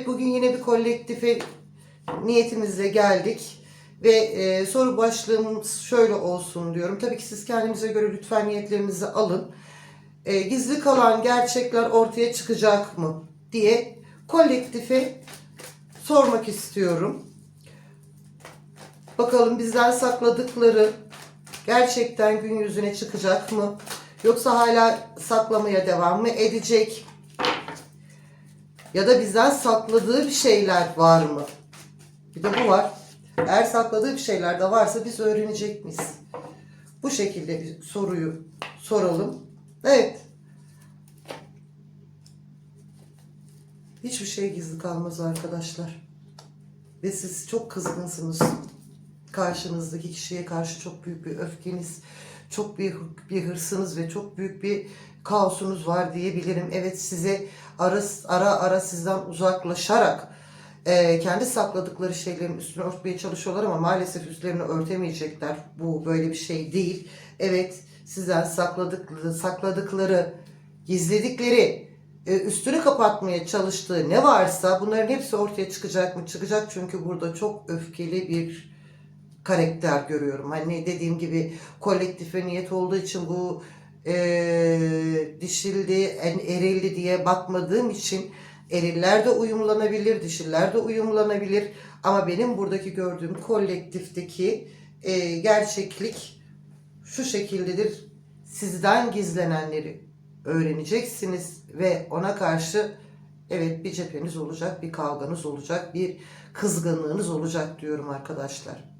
Evet bugün yine bir kolektife niyetimizle geldik. Ve e, soru başlığımız şöyle olsun diyorum. Tabii ki siz kendinize göre lütfen niyetlerinizi alın. E, gizli kalan gerçekler ortaya çıkacak mı diye kolektife sormak istiyorum. Bakalım bizden sakladıkları gerçekten gün yüzüne çıkacak mı? Yoksa hala saklamaya devam mı edecek? Ya da bizden sakladığı bir şeyler var mı? Bir de bu var. Eğer sakladığı bir şeyler de varsa biz öğrenecek miyiz? Bu şekilde bir soruyu soralım. Evet. Hiçbir şey gizli kalmaz arkadaşlar. Ve siz çok kızgınsınız. Karşınızdaki kişiye karşı çok büyük bir öfkeniz, çok büyük bir hırsınız ve çok büyük bir kaosunuz var diyebilirim. Evet size ara ara, ara sizden uzaklaşarak e, kendi sakladıkları şeylerin üstünü örtmeye çalışıyorlar ama maalesef üstlerini örtemeyecekler. Bu böyle bir şey değil. Evet sizden sakladıkları, sakladıkları, gizledikleri, e, üstünü kapatmaya çalıştığı ne varsa bunların hepsi ortaya çıkacak mı? Çıkacak çünkü burada çok öfkeli bir karakter görüyorum. Hani dediğim gibi kolektife niyet olduğu için bu e, dişildi, en erilli diye bakmadığım için eriller de uyumlanabilir, dişiller de uyumlanabilir. Ama benim buradaki gördüğüm kolektifteki e, gerçeklik şu şekildedir. Sizden gizlenenleri öğreneceksiniz ve ona karşı evet bir cepheniz olacak, bir kavganız olacak, bir kızgınlığınız olacak diyorum arkadaşlar.